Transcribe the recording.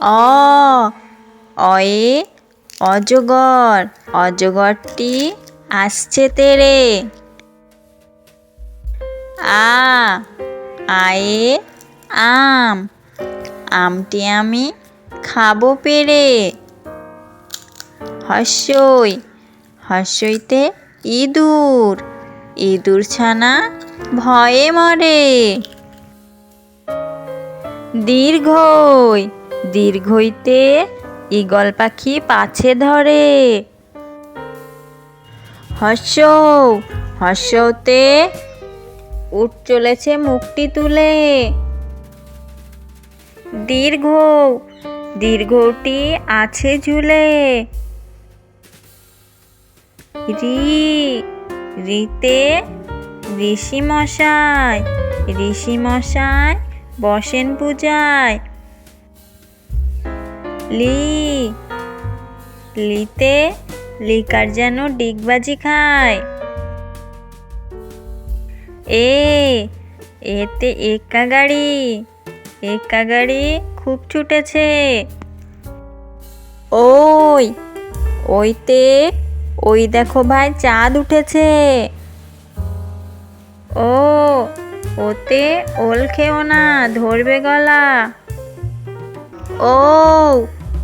অ, অয়ে, অজগর, অজগরটি আসছে তেরে। আ, আয়ে, আম, আমটি আমি খাব পেরে। হর্ষই হস্যইতে ইঁদুর ইঁদুর ছানা ভয়ে মরে। দীর্ঘই দীর্ঘইতে ঈগল পাখি পাছে ধরে। হর্ষ, হর্ষতে উঠ চলেছে মুখটি তুলে। দীর্ঘ, দীর্ঘটি আছে ঝুলে। রি, রিতে ঋষি মশাই ঋষি মশাই বসেন পূজায়। লি। লিতে লিকার যেন ডিগবাজি খায়। এ, এতে একা গাড়ি একা গাড়ি খুব ছুটেছে। ওই, ওইতে, ওই দেখো ভাই চাঁদ উঠেছে। ও, ওতে ওল খেও না, ধরবে গলা। ও